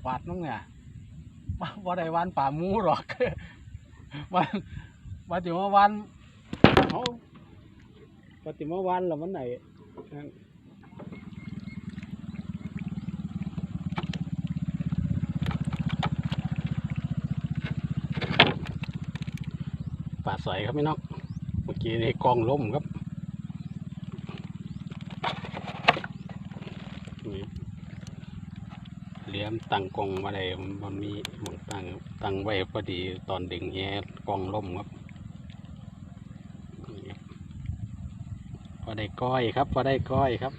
ดอกบาดมั้งเนี่ยบ่บ่ได้วันป่ามูหรอกวันวันที่มาวันเขาปฏิมาวันแล้วมันไหนป่าสอยครับพี่น้องเมื่อกี้ในกองล้มครับนี่ี๋ยวตั้งกล้องมาได้มันมีหมองตั้งตั้งไว้พอดีตอนดึงแฮกล้องล่มครับนี่ครับพอได้ก้อยครับพอได้ก้อยครับ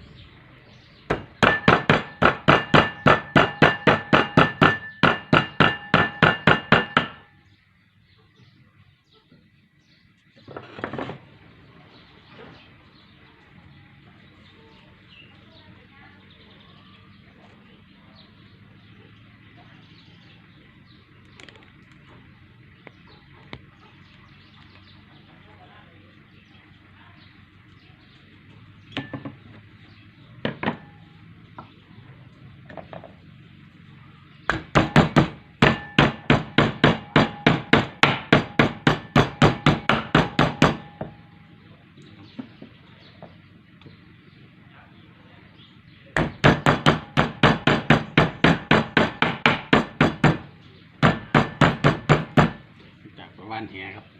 จา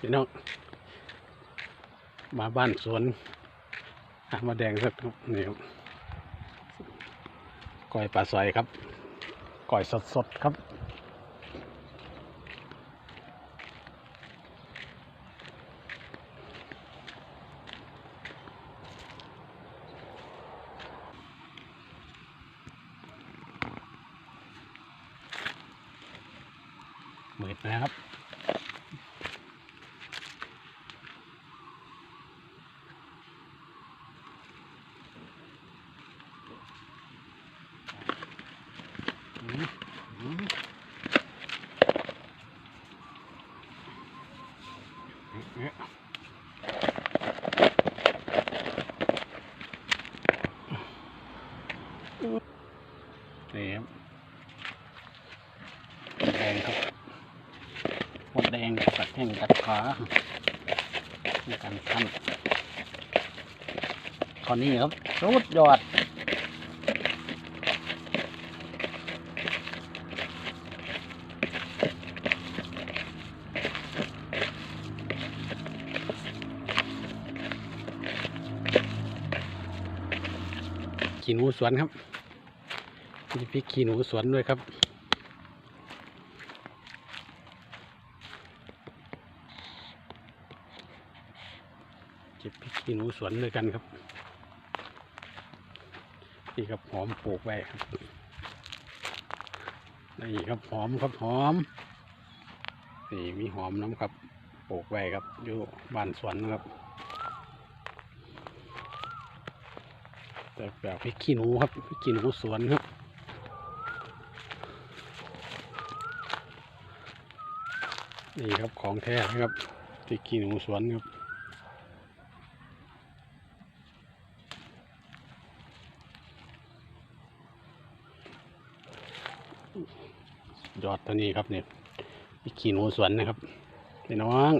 พี่น้องมาบ้านสวนมาแดงสักครับนี่ครับก้อยปลาซอยครับก้อยสดๆครับมืดนะครับ อืมอืมเอ๊ะ นี่ครับแดงครับหมดแดงกัดแข้งกัดขาในการขั้นตอนนี้ครับรุดยอด ขี้หนูสวนครับมีพริกขี้หนูสวนด้วยครับ เก็บพริกขี้หนูสวนด้วยกันครับ นี่ครับหอมปลูกไว้ครับนี่ครับหอมครับหอม นี่มีหอมน้ำครับปลูกไว้ครับอยู่บ้านสวนนะครับ แต่แบบพริกขี้หนูครับพริกขี้หนูสวนครับนี่ครับของแท้ครับพริกขี้หนูสวนครับยอดตัวนี้ครับเนี่ยพริกขี้หนูสวนนะครับพี่น้อง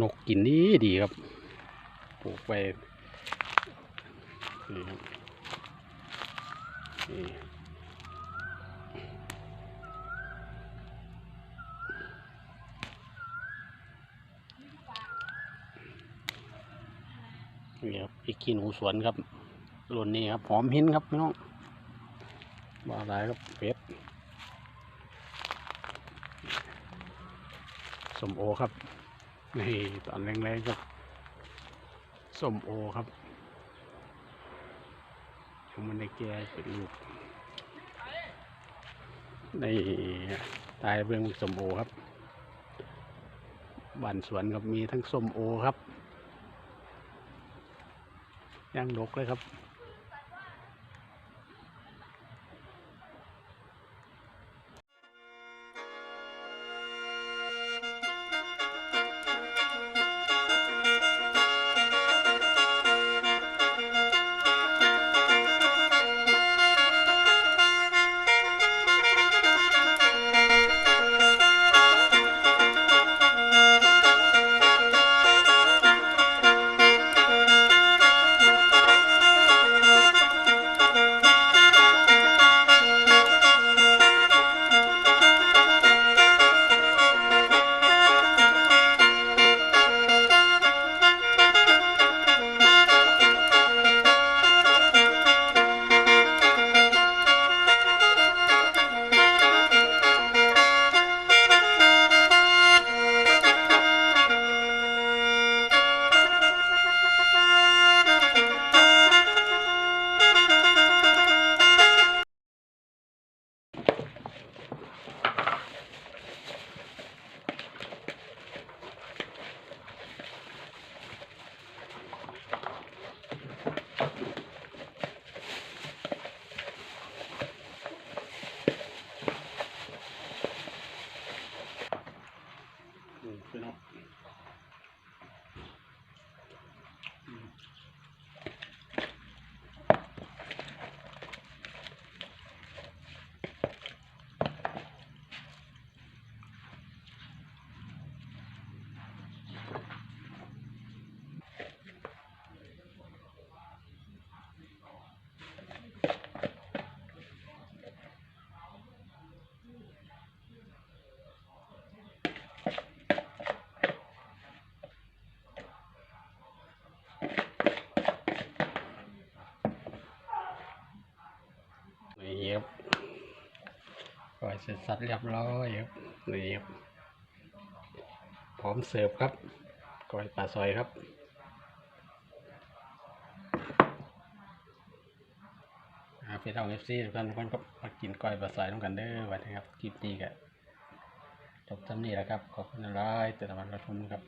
นกกินดีดีครับ ปลูกไปนี่ครับนี่นี่ครับพริกขี้หนูสวนครับรุ่นนี้ครับหอมหินครับพี่น้องว่าอะไรครับเป็ดสมโอครับนี่ตอนแรงๆครับ ส้มโอครับยังมันได้แก่เป็นลูก ในตายเบื้องส้มโอครับบ้านสวนครับมีทั้งส้มโอครับย่างดกเลยครับ นี่ครับก่อยเสร็จสัดเรียบร้อยครับนี่ครับพร้อมเสิร์ฟครับก้อยปลาซอยครับอาพี่น้องเอฟซีทุกท่านทุกคนก็มากินก้อยปลาซอยต้องกันเด้อวันนี้ครับคลิปนี้ก็จบจำนี้แล้วครับ ขอบคุณหลายแต่ละวันรับชมครับ